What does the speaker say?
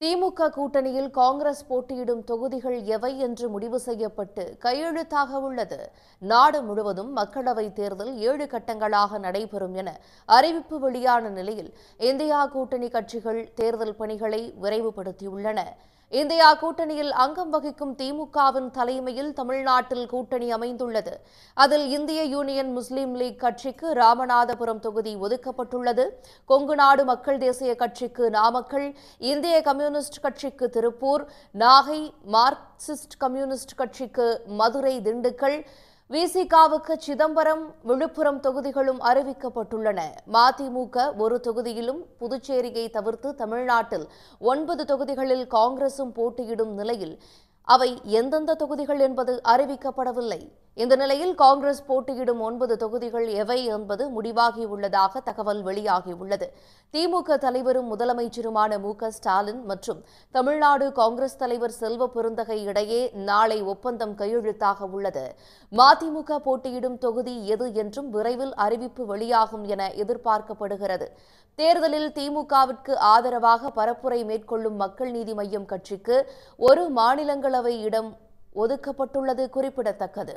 திமுக கூட்டணியில் காங்கிரஸ் போட்டியிடும் தொகுதிகள் எவை என்று முடிவு செய்யப்பட்டு கையெழுத்தாக உள்ளது. நாடு முழுவதும் மக்களவைத் தேர்தல் ஏழு கட்டங்களாக நடைபெறும் என அறிவிப்பு வெளியான நிலையில் இந்தியா கூட்டணி கட்சிகள் தேர்தல் பணிகளை விரைவுபடுத்தியுள்ளன. இந்தியா கூட்டணியில் அங்கம் வகிக்கும் திமுகவின் தலைமையில் தமிழ்நாட்டில் கூட்டணி அமைந்துள்ளது. அதில் இந்திய யூனியன் முஸ்லீம் லீக் கட்சிக்கு ராமநாதபுரம் தொகுதி ஒதுக்கப்பட்டுள்ளது. கொங்கு நாடு மக்கள் தேசிய கட்சிக்கு நாமக்கல் இந்திய கம்யூனிஸ்ட் கட்சிக்கு திருப்பூர் நாகை மார்க்சிஸ்ட் கம்யூனிஸ்ட் கட்சிக்கு மதுரை திண்டுக்கல் விசிகாவுக்கு சிதம்பரம் விழுப்புரம் தொகுதிகளும் அறிவிக்கப்பட்டுள்ளன. மதிமுக ஒரு தொகுதியிலும் புதுச்சேரியை தவிர்த்து தமிழ்நாட்டில் ஒன்பது தொகுதிகளில் காங்கிரசும் போட்டியிடும் நிலையில் அவை எந்தெந்த தொகுதிகள் என்பது அறிவிக்கப்படவில்லை. இந்த நிலையில் காங்கிரஸ் போட்டியிடும் ஒன்பது தொகுதிகள் எவை என்பது முடிவாகியுள்ளதாக தகவல் வெளியாகியுள்ளது. திமுக தலைவரும் முதலமைச்சருமான மு க ஸ்டாலின் மற்றும் தமிழ்நாடு காங்கிரஸ் தலைவர் செல்வ பெருந்தகை இடையே நாளை ஒப்பந்தம் கையெழுத்தாக உள்ளது. மதிமுக போட்டியிடும் தொகுதி எது என்றும் விரைவில் அறிவிப்பு வெளியாகும் என எதிர்பார்க்கப்படுகிறது. தேர்தலில் திமுகவிற்கு ஆதரவாக பரப்புரை மேற்கொள்ளும் மக்கள் நீதி மய்யம் கட்சிக்கு ஒரு மாநிலங்களவை இடம் ஒதுக்கப்பட்டுள்ளது குறிப்பிடத்தக்கது.